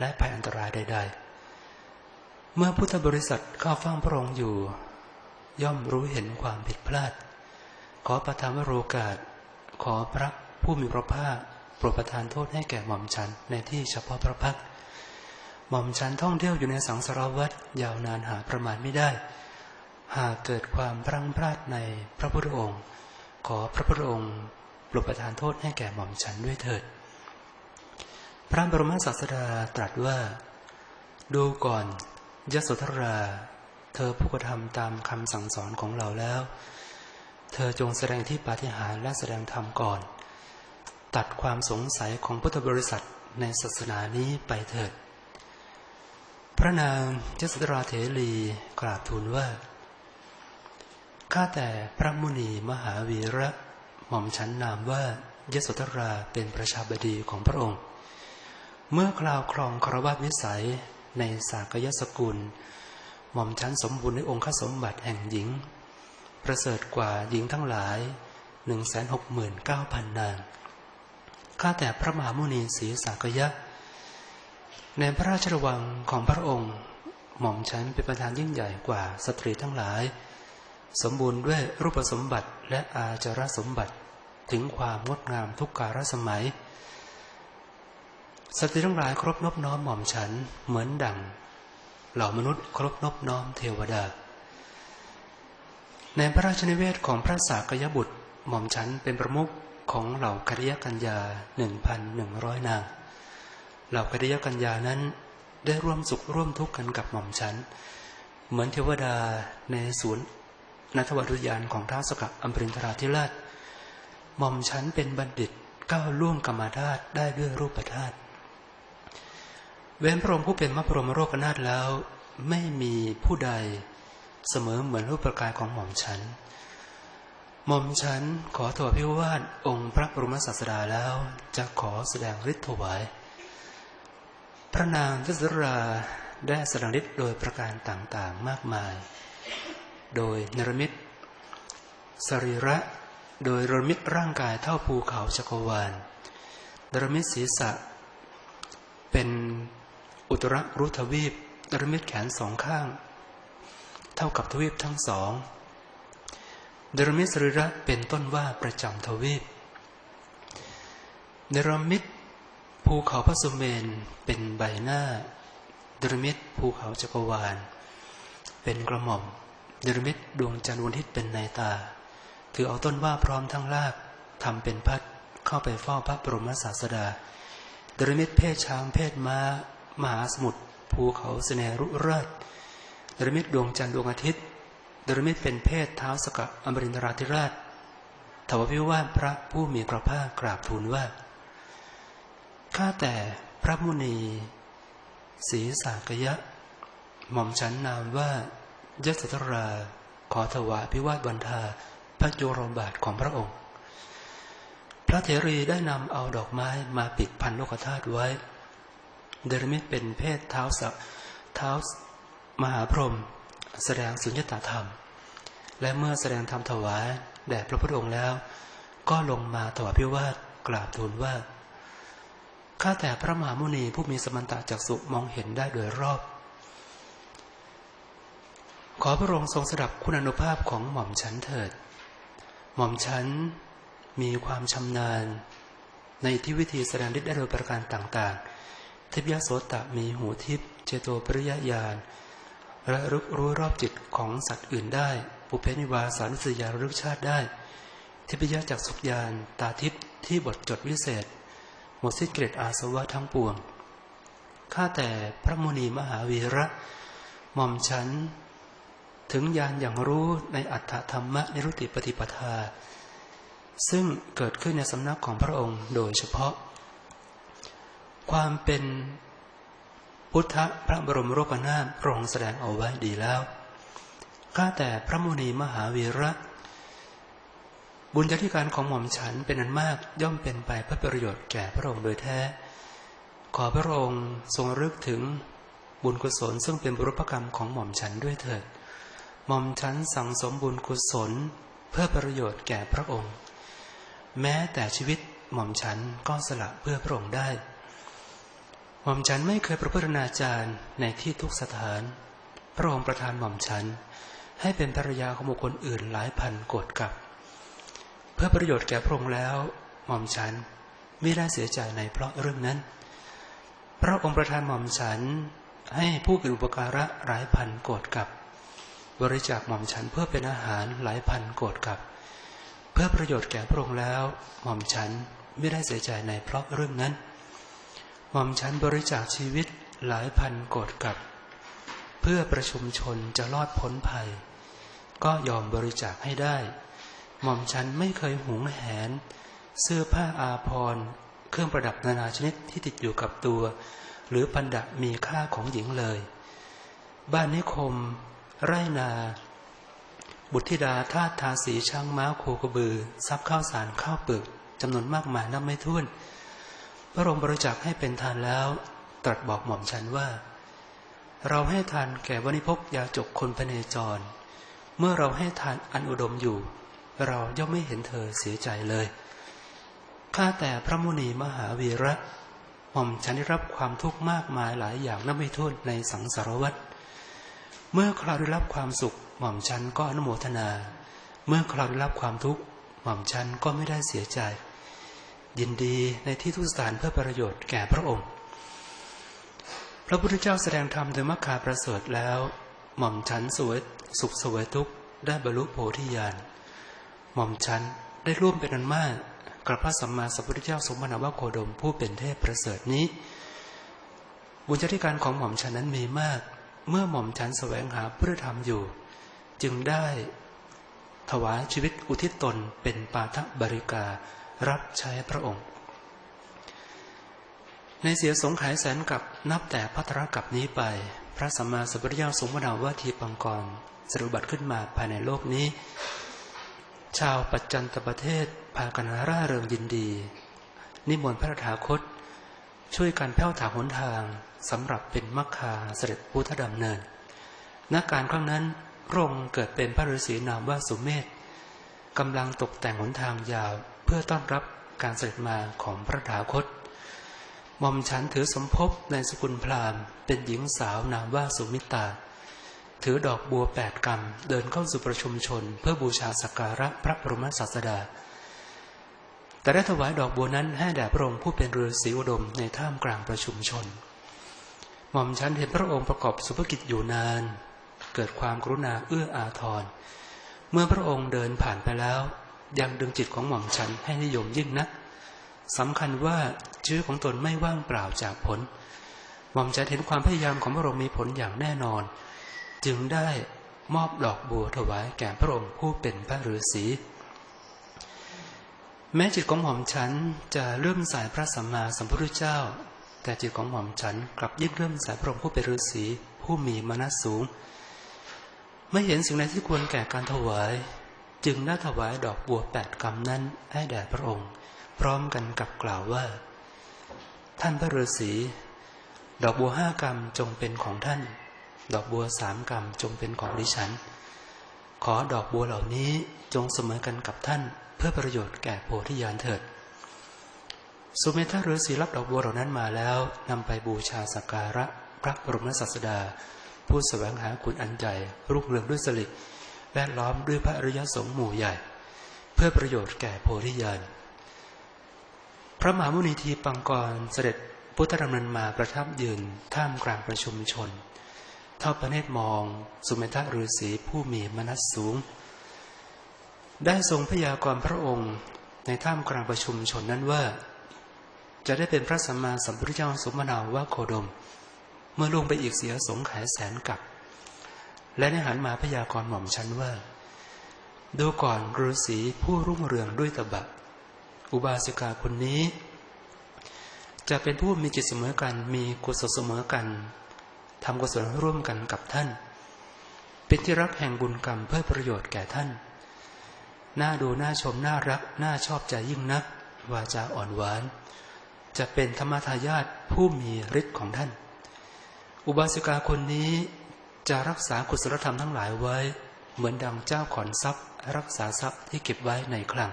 และภัยอันตรายใด ๆ เมื่อพุทธบริษัทเข้าฟังพระองค์อยู่ ย่อมรู้เห็นความผิดพลาด ขอประทานวโรกาส ขอพระผู้มีพระภาคโปรดประทานโทษให้แก่หม่อมฉันในที่เฉพาะพระพักหม่อมฉันท่องเที่ยวอยู่ในสังสารวัฏยาวนานหาประมาณไม่ได้ หากเกิดความพลังพลาดในพระพุทธองค์ ขอพระพุทธองค์โปรดประทานโทษให้แก่หม่อมฉันด้วยเถิด พระบรมศาสดาตรัสว่า ดูก่อนยโสธรา เธอผู้กระทำตามคำสั่งสอนของเราแล้ว เธอจงแสดงที่ปาฏิหาริย์และแสดงธรรมก่อน ตัดความสงสัยของพุทธบริษัทในศาสนานี้ไปเถิด พระนางยโสธราเถรีกราบทูลว่า ข้าแต่พระมุนีมหาวีระหม่อมฉันนามว่ายโสธราเป็นประชาบดีของพระองค์ เมื่อคราวครองครวัตวิสัยในสากยสกุล หม่อมฉันสมบูรณ์ในองค์ขสมบัติแห่งหญิง ประเสริฐกว่าหญิงทั้งหลาย169,000นาง ข้าแต่พระมหามุนีศรีสากยะ ในพระราชวังของพระองค์ หม่อมฉันเป็นประธานยิ่งใหญ่กว่าสตรีทั้งหลาย สมบูรณ์ด้วยรูปสมบัติและอาจารสมบัติถึงความงดงามทุกกาลสมัย สตรีทั้งหลายครบนบน้อมหม่อมฉันเหมือนดังเหล่ามนุษย์ครบนบน้อมเทวดา ในพระราชนิเวศของพระสากยบุตรหม่อมฉันเป็นประมุขของเหล่าคริยกัญญาหนึ่งพันหนึ่งร้อยนาง เหล่าคริยกัญญานั้นได้ร่วมสุขร่วมทุกข์กันกับหม่อมฉัน เหมือนเทวดาในศูนย์นัทวัตุยานของท้าวสกัดอัมพรินทราธิราชหม่อมฉันเป็นบัณฑิตก้าวล่วงกรรมาธาตุได้ด้วยรูปธาตุ เว้นพระองค์ผู้เป็นมรพรมโรกนาถแล้ว ไม่มีผู้ใดเสมอเหมือนรูปประกายของหม่อมฉัน หม่อมฉันขอถวายพิวาทองค์พระบรมศาสดาแล้วจะขอแสดงฤทธิ์ถวาย พระนางทิสราได้แสดงฤทธิ์โดยประการต่างๆมากมาย โดยนรมิตสรีระ โดยนรมิตร่างกายเท่าภูเขาจักรวาลนรมิตศีรษะเป็น อุตรรุทวีปนรมิตแขนสองข้าง เท่ากับทวีปทั้งสองเนรมิสรีระเป็นต้นว่าประจำทวีปเนรมิตภูเขาพระสุเมนเป็นใบหน้าเนรมิตภูเขาจักรวาล เป็นกระหม่อมเนรมิตดวงจันทร์วันทิตเป็นในตา ถือเอาต้นว่าพร้อมทั้งลากทำเป็นพัดเข้าไปเฝ้าพระบรมศาสดาเนรมิตเพศช้างเพศม้า มหาสมุทรภูเขาเสนรุราชเนรมิตดวงจันทร์ดวงอาทิตย์เนรมิตเป็นเพศเท้าสกัดอมรินทราธิราชถวพิวาทพระผู้มีพระภาคกราบทูลว่า ข้าแต่พระมุนีศรีสากยะ หม่อมฉันนามว่ายศธรา ขอถวายพิวาทบันทาพระโยรบาทของพระองค์ พระเถรีได้นำเอาดอกไม้มาปิดพันโลกธาตุไว้ เดรมิตเป็นเพศเท้าสักเท้ามหาพรหมแสดงสุญญตาธรรม และเมื่อแสดงธรรมถวายแด่พระพุทธองค์แล้ว ก็ลงมาถวายพิวาทกราบทูลว่าข้าแต่พระมหามุนีผู้มีสมันตะจักสุมองเห็นได้โดยรอบ ขอพระองค์ทรงสดับคุณานุภาพของหม่อมฉันเถิด หม่อมฉันมีความชำนาญ ในที่วิธีแสดงฤทธิ์ได้โดยประการต่างๆ ทิพยโสตะมีหูทิพเจโตปริยญาณระลึกรู้รอบจิตของสัตว์อื่นได้ ปุเพนิวาสานุสยาระลึกชาติได้ ทิพยจากสุขยานตาทิพที่บทจดวิเศษ หมดสิ้นเกล็ดอาสวะทั้งปวง ข้าแต่พระมุนีมหาวีระหม่อมฉัน ถึงยานอย่างรู้ในอัตถธรรมะในรุติปฏิปทา ซึ่งเกิดขึ้นในสำนักของพระองค์โดยเฉพาะ ความเป็นพุทธพระบรมโลกนาถพระองค์แสดงเอาไว้ดีแล้วข้าแต่พระมุนีมหาวีระ บุญญาธิการของหม่อมฉันเป็นอันมากย่อมเป็นไปเพื่อประโยชน์แก่พระองค์โดยแท้ ขอพระองค์ทรงรึกถึงบุญกุศลซึ่งเป็นบุรพกรรมของหม่อมฉันด้วยเถิด หม่อมฉันสั่งสมบุญกุศลเพื่อประโยชน์แก่พระองค์ แม้แต่ชีวิตหม่อมฉันก็สละเพื่อพระองค์ได้ หม่อมฉันไม่เคยประพฤติอนาจารในที่ทุกสถาน พระองค์ประทานหม่อมฉัน ให้เป็นภรรยาของบุคคลอื่นหลายพันโกรธกับ เพื่อประโยชน์แก่พระองค์แล้ว หม่อมฉันไม่ได้เสียใจในเพราะเรื่องนั้น พระองค์ประทานหม่อมฉันให้ผู้กินอุปการะหลายพันโกรธกับ บริจาคหม่อมฉันเพื่อเป็นอาหารหลายพันโกรธกับ เพื่อประโยชน์แก่พระองค์แล้ว หม่อมฉันไม่ได้เสียใจในเพราะเรื่องนั้น หม่อมฉันบริจาคชีวิตหลายพันโกรธกับ เพื่อประชุมชนจะรอดพ้นภัย ก็ยอมบริจาคให้ได้ หม่อมฉันไม่เคยหุงแหน เสื้อผ้าอาภรณ์เครื่องประดับนานาชนิดที่ติดอยู่กับตัว หรือพันดะมีค่าของหญิงเลย บ้านนิคม ไรนา บุตรธิดาทาสทาสีช่างม้าโคกระบือ ทรัพย์ข้าวสารข้าวปึกจำนวนมากมายนับไม่ถ้วน พระองค์บริจาคให้เป็นทานแล้ว ตรัสบอกหม่อมฉันว่า เราให้ทานแก่วณิพกยาจกคนพเนจร เมื่อเราให้ทานอันอุดมอยู่ เราย่อมไม่เห็นเธอเสียใจเลยข้าแต่พระมุนีมหาวีระหม่อมฉันได้รับความทุกข์มากมายหลายอย่างนับไม่ถ้วนในสังสารวัฏเมื่อคราวได้รับความสุข หม่อมฉันก็อนุโมทนา เมื่อคราวได้รับความทุกข์หม่อมฉันก็ไม่ได้เสียใจ ยินดีในที่ทุกสถานเพื่อประโยชน์แก่พระองค์ พระพุทธเจ้าแสดงธรรมโดยมัคคาประเสริฐแล้ว หม่อมฉันสวยสุขสวยทุกข์ได้บรรลุโพธิญาณหม่อมฉันได้ร่วมเป็นอันมากกับพระสัมมาสัมพุทธเจ้าสมณวโคดมผู้เป็นเทพประเสริฐนี้ บุญญาธิการของหม่อมฉันนั้นมีมาก เมื่อหม่อมฉันแสวงหาพุทธธรรมอยู่ จึงได้ถวายชีวิตอุทิศตนเป็นปาทบริกา รับใช้พระองค์ ในเสียสงขายแสนกับนับแต่พัทรกับนี้ไป พระสัมมาสัมพุทธเจ้าทรงมนาวาทีปังกรสรุบัติขึ้นมาภายในโลกนี้ ชาวปัจจันตประเทศพากันร่าเริงยินดี นิมนต์พระถาคต ช่วยกันแผ้วถางหนทางสำหรับเป็นมัคคาเสด็จพุทธดำเนินณการครั้งนั้นพระองค์เกิดเป็นพระฤาษีนามว่าสุเมธกำลังตกแต่งหนทางยาว พื่อต้อนรับการเสด็จมาของพระถาคตหม่อมฉันถือสมภพในสกุลพราหมณ์ เป็นหญิงสาวนามว่าสุมิตา ถือดอกบัวแปดกำเดินเข้าสู่ประชุมชน เพื่อบูชาสักการะพระบรมศาสดา แต่ได้ถวายดอกบัวนั้นให้แด่พระองค์ผู้เป็นฤาษีอุดมในท่ามกลางประชุมชนหม่อมฉันเห็นพระองค์ประกอบสุภกิจอยู่นาน เกิดความกรุณาเอื้ออาทร เมื่อพระองค์เดินผ่านไปแล้ว ยังดึงจิตของหม่อมฉันให้นิยมยิ่งนักสำคัญว่าชื่อของตนไม่ว่างเปล่าจากผล หม่อมฉันเห็นความพยายามของพระองค์มีผลอย่างแน่นอน จึงได้มอบดอกบัวถวายแก่พระองค์ผู้เป็นพระฤาษี แม้จิตของหม่อมฉันจะเริ่มสายพระสัมมาสัมพุทธเจ้า แต่จิตของหม่อมฉันกลับยิ่งเริ่มสายพระองค์ผู้เป็นฤาษีผู้มีมนัสสูง ไม่เห็นสิ่งใดที่ควรแก่การถวาย จึงได้ถวายดอกบัวแปดกำนั้นให้แด่พระองค์ พร้อมกันกับกล่าวว่า ท่านพระฤาษีดอกบัวห้ากำจงเป็นของท่าน ดอกบัวสามกำจงเป็นของดิฉัน ขอดอกบัวเหล่านี้จงเสมอกันกับท่าน เพื่อประโยชน์แก่โพธิญาณเถิด สุเมธาฤาษีรับดอกบัวเหล่านั้นมาแล้วนำไปบูชาสักการะพระบรมศาสดา ผู้แสวงหาคุณอันใหญ่รุ่งเรืองด้วยสลิด แวดล้อมด้วยพระอริยสงฆ์หมู่ใหญ่ เพื่อประโยชน์แก่โพธิญาณพระมหามุนีทีปังกรเสด็จพุทธดำเนินมาประทับยืนท่ามกลางประชุมชนเท่าประเนตรมอง สุเมธาฤาษีผู้มีมนัสสูง ได้ทรงพยากรณ์พระองค์ในท่ามกลางประชุมชนนั้นว่า จะได้เป็นพระสัมมาสัมพุทธเจ้าสมนาวว่าโคดม เมื่อลงไปอีกเสียสงขายแสนกับ และได้หันมาพยากรณ์หม่อมฉันว่า ดูก่อนฤาษีผู้รุ่งเรืองด้วยตบะอุบาสิกาคนนี้ จะเป็นผู้มีจิตเสมอกัน มีกุศลเสมอกันทำกุศลร่วมกันกับท่าน เป็นที่รักแห่งบุญกรรมเพื่อประโยชน์แก่ท่าน น่าดูน่าชมน่ารัก น่าชอบใจยิ่งนัก วาจาอ่อนหวาน จะเป็นธรรมทายาทผู้มีฤทธิ์ของท่าน อุบาสิกาคนนี้ จะรักษากุศลธรรมทั้งหลายไว้ เหมือนดังเจ้าขอนทรัพย์ รักษาทรัพย์ที่เก็บไว้ในคลัง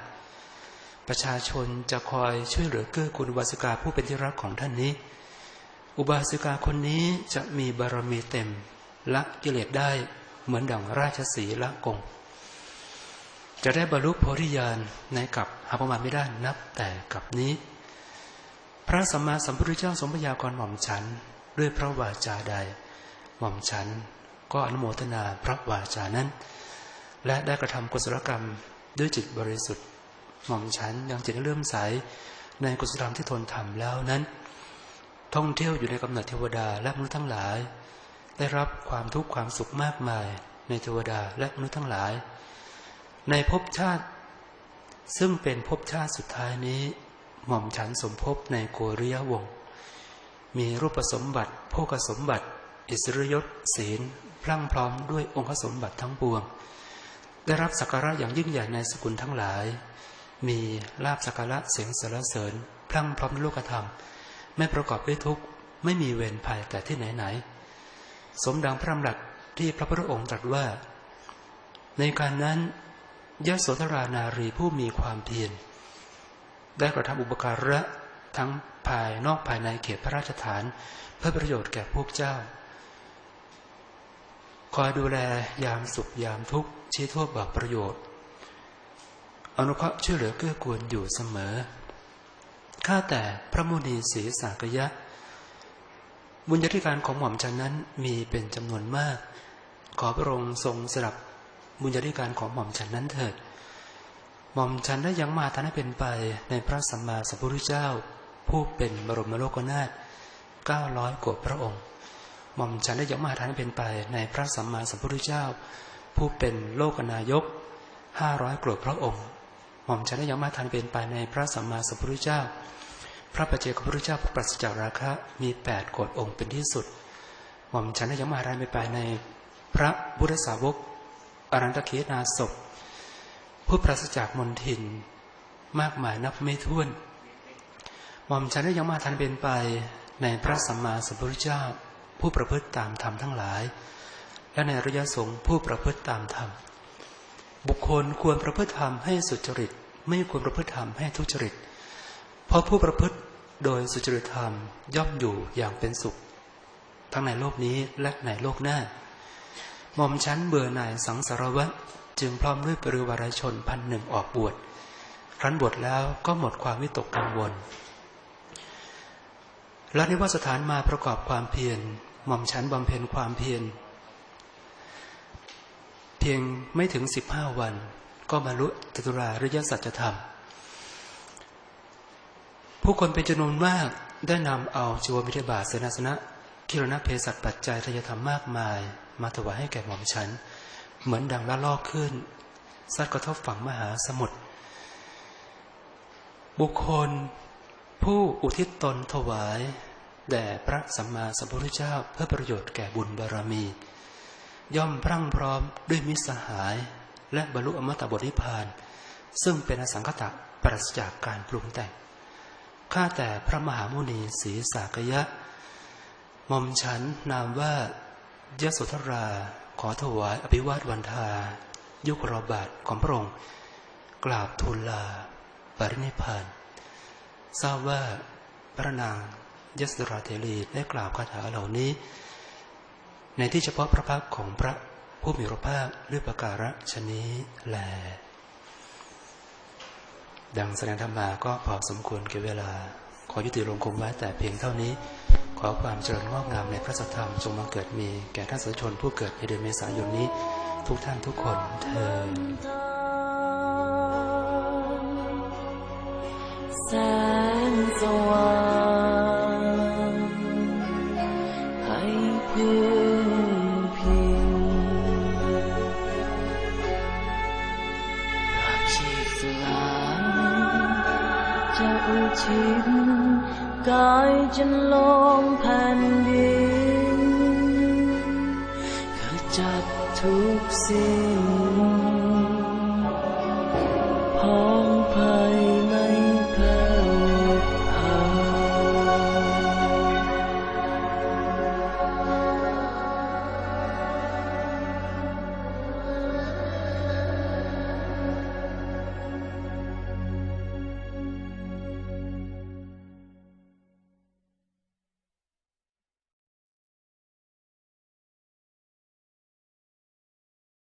ประชาชนจะคอยช่วยเหลือเกื้อกูลอุบาสิกาผู้เป็นที่รักของท่านนี้ อุบาสิกาคนนี้จะมีบารมีเต็มละกิเลสได้เหมือนดังราชสีละกง จะได้บรรลุโพธิญาณในกับหาประมาณไม่ได้นับแต่กับนี้ พระสัมมาสัมพุทธเจ้าสมพยากรหม่อมฉันด้วยพระวาจาใด หม่อมฉัน ก็อนุโมทนาพระวาจานั้น และได้กระทำกุศลกรรมด้วยจิตบริสุทธิ์หม่อมฉันยังจิตเลื่อมใสในกุศลธรรมที่ทนทำแล้วนั้น ท่องเที่ยวอยู่ในกำเนิดเทวดาและมนุษย์ทั้งหลาย ได้รับความทุกข์ความสุขมากมายในเทวดาและมนุษย์ทั้งหลาย ในภพชาติ ซึ่งเป็นภพชาติสุดท้ายนี้ หม่อมฉันสมภพในโกริยวงศ์มีรูปสมบัติโภคสมบัติ อิสริยศศีล พรั่งพร้อมด้วยองค์สมบัติทั้งปวง ได้รับสักการะอย่างยิ่งใหญ่ในสกุลทั้งหลาย มีลาบสักการะเสียงสรรเสริญ พรั่งพร้อมโลกธรรม ไม่ประกอบด้วยทุกข์ไม่มีเวรภัยแต่ที่ไหนไหนๆสมดังพระดำรัสที่พระพุทธองค์ตรัสว่า ในการนั้นยโสธรานารีผู้มีความเพียรได้กระทำอุปการะทั้งภายนอกภายในเขตพระราชฐาน เพื่อประโยชน์แก่พวกเจ้า คอยดูแลยามสุขยามทุกข์ชี้ทั่วบอกประโยชน์ อนุเคราะห์ช่วยเหลือเกื้อกูลอยู่เสมอ ข้าแต่พระมุนีศรีสากยะ บุญญาธิการของหม่อมฉันนั้นมีเป็นจำนวนมาก ขอพระองค์ทรงสลับบุญญาธิการของหม่อมฉันนั้นเถิด หม่อมฉันได้ยังมาทานให้เป็นไปในพระสัมมาสัมพุทธเจ้า ผู้เป็นบรมโลกนาถเก้าร้อยกว่าพระองค์ หม่อมฉันได้ยังมาทานเป็นไปในพระสัมมาสัมพุทธเจ้า ผู้เป็นโลกนายกห้าร้อยกว่าพระองค์ หม่อมฉันได้ยังมาทานเป็นไปในพระสัมมาสัมพุทธเจ้า พระปัจเจกพุทธเจ้าผู้ปราศจากราคะมีแปดกฎองค์เป็นที่สุด หม่อมฉันได้ยังมาทานเป็นไปในพระบุทธสาวกอรันตเคนาศพผู้ปราศจากมนทินมากมายนับไม่ถ้วน หม่อมฉันได้ยังมาทันเป็นไปในพระสัมมาสัมพุทธเจ้า ผู้ประพฤติตามธรรมทั้งหลาย และในริยะสงฆ์ผู้ประพฤติตามธรรม บุคคลควรประพฤติธรรมให้สุจริต ไม่ควรประพฤติธรรมให้ทุจริต เพราะผู้ประพฤติโดยสุจริตธรรมย่อมอยู่อย่างเป็นสุข ทั้งในโลกนี้และในโลกหน้าหม่อมชั้นเบื่อหน่ายสังสารวัฏจึงพร้อมด้วยปริวารชนพันหนึ่งออกบวชครั้นบวชแล้วก็หมดความวิตกกังวลและในว่าสถานมาประกอบความเพียร หม่อมชั้นบำเพ็ญความเพียรเพียงไม่ถึงสิบห้าวัน ก็บรรลุจตุราริยสัจธรรม ผู้คนเป็นจำนวนมากได้นำเอาจีวรมิทบาทเสนาสนะกิรณเพศัตปัจจัยทยธรรมมากมาย มาถวายให้แก่หม่อมฉัน เหมือนดังละลอกขึ้นซัดกระทบฝั่งมหาสมุทรบุคคล ผู้อุทิศตนถวาย แด่พระสัมมาสัมพุทธเจ้าเพื่อประโยชน์แก่บุญบารมี ย่อมพรั่งพร้อมด้วยมิสหาย และบรรลุอมตะบทนิพพาน ซึ่งเป็นอสังคตะปราศจากการปรุงแต่งข้าแต่พระมหามุนีศรีสากยะหม่อมฉันนามว่ายโสธราขอถวายอภิวาทวันทา ยุครบาทของพระองค์กราบทูลลา ปรินิพพานทราบว่าพระนาง ยศราเทรีได้กล่าวคาถาเหล่านี้ ในที่เฉพาะพระพักของพระผู้มีพระภาคด้วยประการฉนี้แล ดังแสดงธรรมาก็พอสมควรแก่เวลา ขอยุติลงคงไว้แต่เพียงเท่านี้ ขอความเจริญงอกงามในพระสัทธรรมจงมาเกิดมี แก่ท่านสาธุชนผู้เกิดในเดือนเมษายนนี้ ทุกท่านทุกคนเทอา